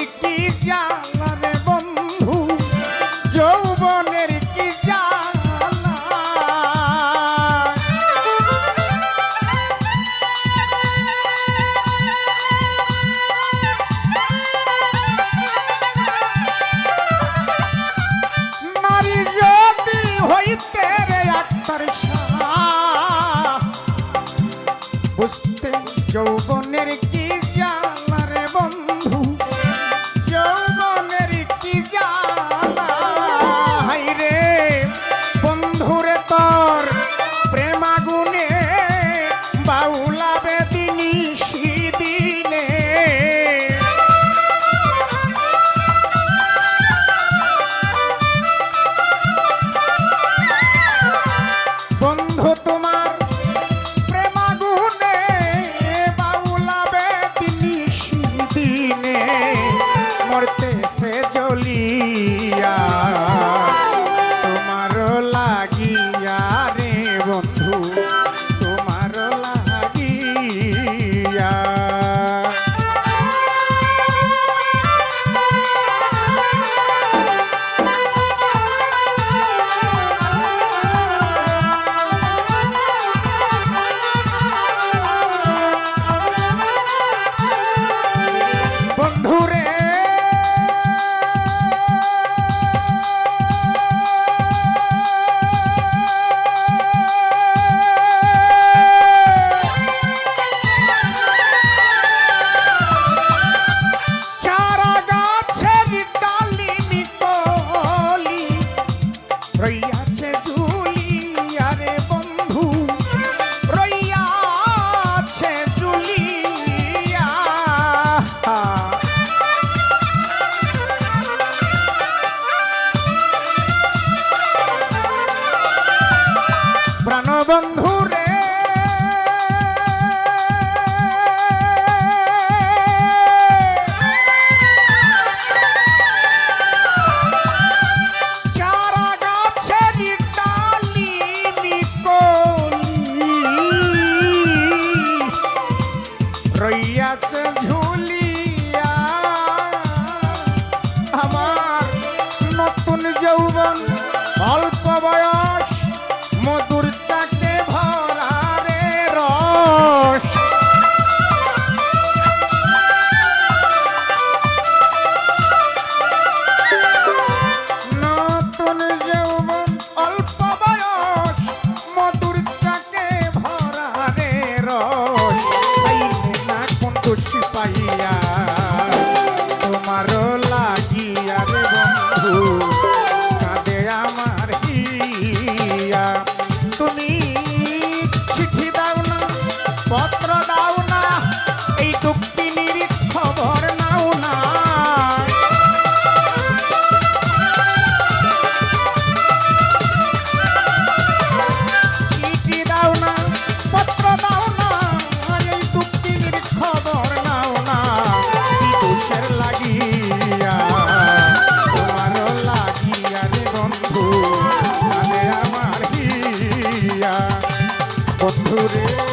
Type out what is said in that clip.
বিক্রি যা মরতেছে জলি। বন্ধু রে। রইয়াছে ঝুলিয়া আমার নতুন যৌবন অল্প বন্ধুরে